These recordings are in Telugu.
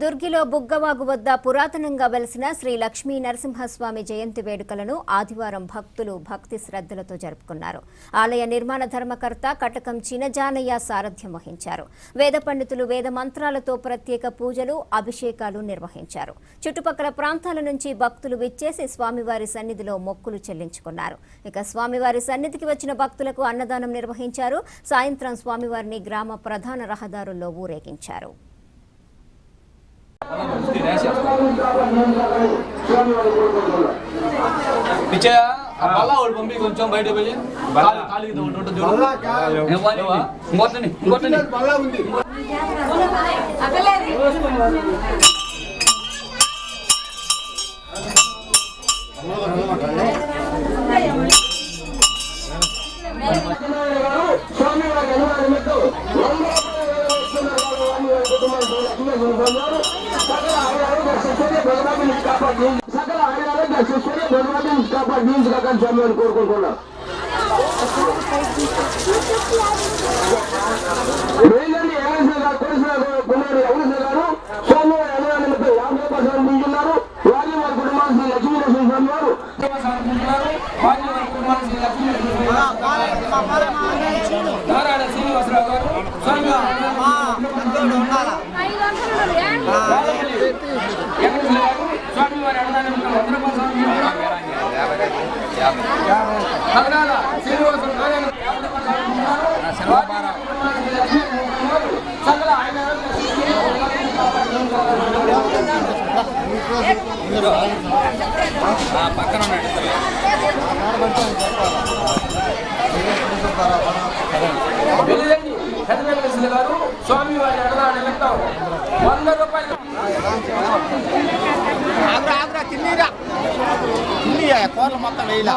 దుర్గిలో బుగ్గవాగు వద్ద పురాతనంగా వెలిసిన శ్రీ లక్ష్మీ నరసింహస్వామి జయంతి వేడుకలను ఆదివారం భక్తులు భక్తి శ్రద్ధలతో జరుపుకున్నారు. ఆలయ నిర్మాణ ధర్మకర్త కటకం చినజానయ్య సారథ్యం వహించారు. వేద పండితులు వేద మంత్రాలతో ప్రత్యేక పూజలు అభిషేకాలు నిర్వహించారు. చుట్టుపక్కల ప్రాంతాల నుంచి భక్తులు విచ్చేసి స్వామివారి సన్నిధిలో మొక్కులు చెల్లించుకున్నారు. ఇక స్వామివారి సన్నిధికి వచ్చిన భక్తులకు అన్నదానం నిర్వహించారు. సాయంత్రం స్వామివారిని గ్రామ ప్రధాన రహదారుల్లో ఊరేగించారు. పిచ్చయ్య ఆ బల్ల ఒకటి పంపి కొంచెం బయట పోయి. కాలు- కాలుకి ఉంటుంది చూడు. ఏవ్వా, ఏవ్వా? ఇంకోటిని సకల భగవంతుని స్వామి అని ఎవరి గారు తెలిసిన కుమారుడు గారు స్వామి వారి యాభై పర్సెంట్ వారి వారి కుటుంబానికి శ్రీ లక్ష్మీనరసింహ స్వామి వారు నారాయణ శ్రీనివాసరావు గారు స్వామి స్వామివారి అన్నదానం వంద రూపాయలు స్వామి నగరాల నారాయణ సకల ఆయన పక్కన ఉన్నాడు. గారు స్వామి వారి అడగా నిమిత్తం వంద రూపాయలు ఆగ్రా ఆగ్రా తిన్నీరా తిన్నీయా కూరలు మొత్తం వేయలా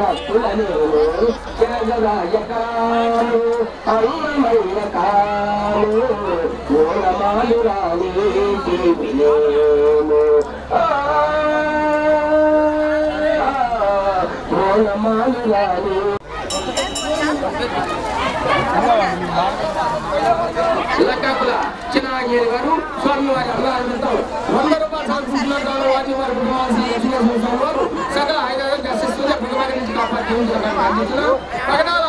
ఆగా కూరలు అరుణమైన కాలు మూలమాలు రాణి లక్కాపుల చిన్నాగిరి గారు స్వామివారి అన్నదానం Pakai nama.